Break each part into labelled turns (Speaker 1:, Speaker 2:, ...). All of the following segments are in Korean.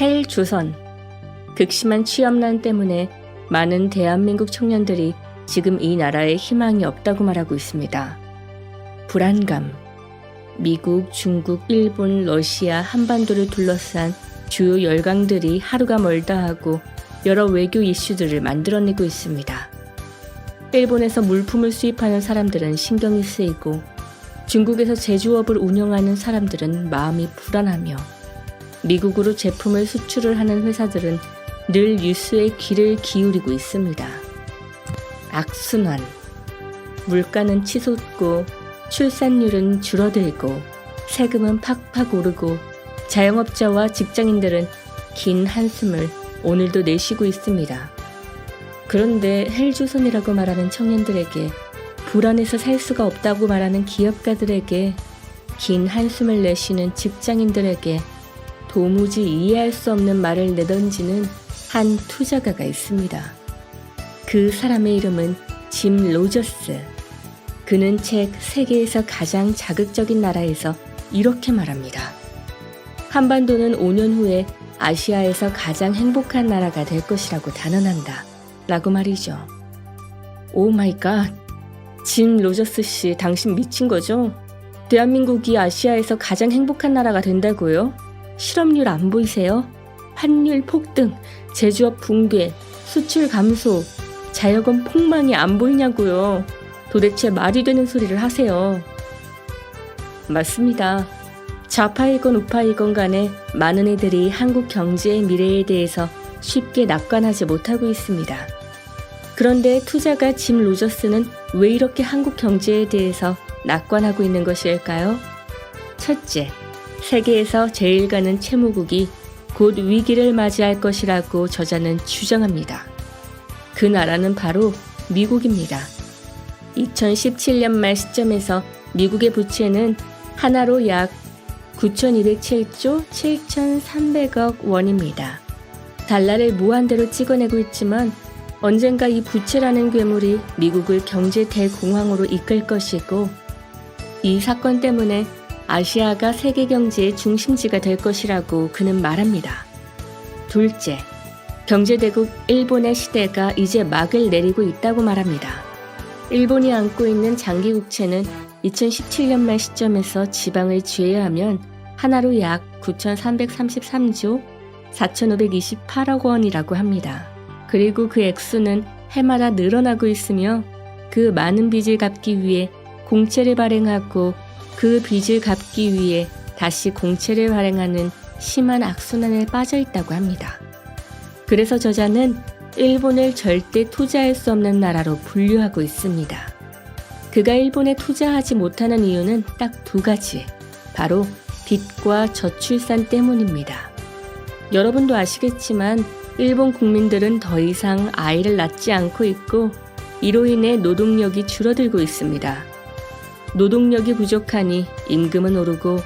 Speaker 1: 헬 조선. 극심한 취업난 때문에 많은 대한민국 청년들이 지금 이 나라에 희망이 없다고 말하고 있습니다. 불안감. 미국, 중국, 일본, 러시아, 한반도를 둘러싼 주요 열강들이 하루가 멀다 하고 여러 외교 이슈들을 만들어내고 있습니다. 일본에서 물품을 수입하는 사람들은 신경이 쓰이고 중국에서 제조업을 운영하는 사람들은 마음이 불안하며 미국으로 제품을 수출을 하는 회사들은 늘 뉴스에 귀를 기울이고 있습니다. 악순환. 물가는 치솟고 출산율은 줄어들고 세금은 팍팍 오르고 자영업자와 직장인들은 긴 한숨을 오늘도 내쉬고 있습니다. 그런데 헬조선이라고 말하는 청년들에게 불안해서 살 수가 없다고 말하는 기업가들에게 긴 한숨을 내쉬는 직장인들에게 도무지 이해할 수 없는 말을 내던지는 한 투자가가 있습니다. 그 사람의 이름은 짐 로저스. 그는 책 세계에서 가장 자극적인 나라에서 이렇게 말합니다. 한반도는 5년 후에 아시아에서 가장 행복한 나라가 될 것이라고 단언한다. 라고 말이죠. 오 마이 갓. 짐 로저스 씨, 당신 미친 거죠? 대한민국이 아시아에서 가장 행복한 나라가 된다고요? 실업률 안 보이세요? 환율 폭등, 제조업 붕괴, 수출 감소, 자여금 폭망이 안 보이냐고요. 도대체 말이 되는 소리를 하세요. 맞습니다. 좌파이건 우파이건 간에 많은 이들이 한국 경제의 미래에 대해서 쉽게 낙관하지 못하고 있습니다. 그런데 투자가 짐 로저스는 왜 이렇게 한국 경제에 대해서 낙관하고 있는 것일까요? 첫째, 세계에서 제일 가는 채무국이 곧 위기를 맞이할 것이라고 저자는 주장합니다. 그 나라는 바로 미국입니다. 2017년 말 시점에서 미국의 부채는 하나로 약 9,207조 7,300억 원입니다. 달러를 무한대로 찍어내고 있지만 언젠가 이 부채라는 괴물이 미국을 경제 대공황으로 이끌 것이고 이 사건 때문에 아시아가 세계 경제의 중심지가 될 것이라고 그는 말합니다. 둘째, 경제대국 일본의 시대가 이제 막을 내리고 있다고 말합니다. 일본이 안고 있는 장기 국채는 2017년 말 시점에서 지방을 제외하면 하나로 약 9,333조 4,528억 원이라고 합니다. 그리고 그 액수는 해마다 늘어나고 있으며 그 많은 빚을 갚기 위해 공채를 발행하고 그 빚을 갚기 위해 다시 공채를 발행하는 심한 악순환에 빠져 있다고 합니다. 그래서 저자는 일본을 절대 투자할 수 없는 나라로 분류하고 있습니다. 그가 일본에 투자하지 못하는 이유는 딱 두 가지. 바로 빚과 저출산 때문입니다. 여러분도 아시겠지만 일본 국민들은 더 이상 아이를 낳지 않고 있고 이로 인해 노동력이 줄어들고 있습니다. 노동력이 부족하니 임금은 오르고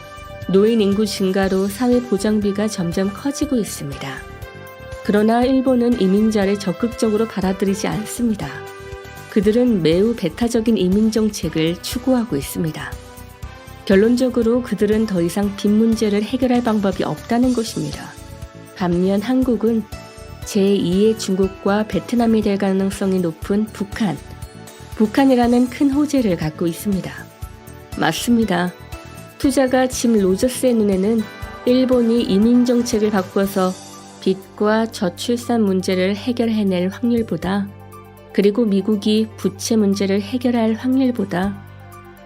Speaker 1: 노인 인구 증가로 사회 보장비가 점점 커지고 있습니다. 그러나 일본은 이민자를 적극적으로 받아들이지 않습니다. 그들은 매우 배타적인 이민 정책을 추구하고 있습니다. 결론적으로 그들은 더 이상 빚 문제를 해결할 방법이 없다는 것입니다. 반면 한국은 제2의 중국과 베트남이 될 가능성이 높은 북한, 북한이라는 큰 호재를 갖고 있습니다. 맞습니다. 투자가 짐 로저스의 눈에는 일본이 이민 정책을 바꿔서 빚과 저출산 문제를 해결해낼 확률보다 그리고 미국이 부채 문제를 해결할 확률보다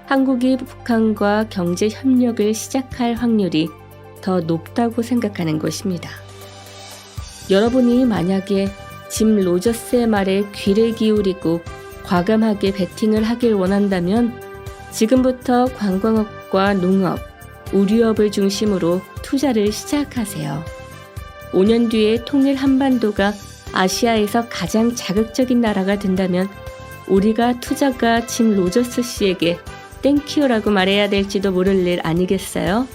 Speaker 1: 한국이 북한과 경제 협력을 시작할 확률이 더 높다고 생각하는 것입니다. 여러분이 만약에 짐 로저스의 말에 귀를 기울이고 과감하게 베팅을 하길 원한다면 지금부터 관광업과 농업, 우류업을 중심으로 투자를 시작하세요. 5년 뒤에 통일 한반도가 아시아에서 가장 자극적인 나라가 된다면 우리가 투자가 짐 로저스 씨에게 땡큐라고 말해야 될지도 모를 일 아니겠어요?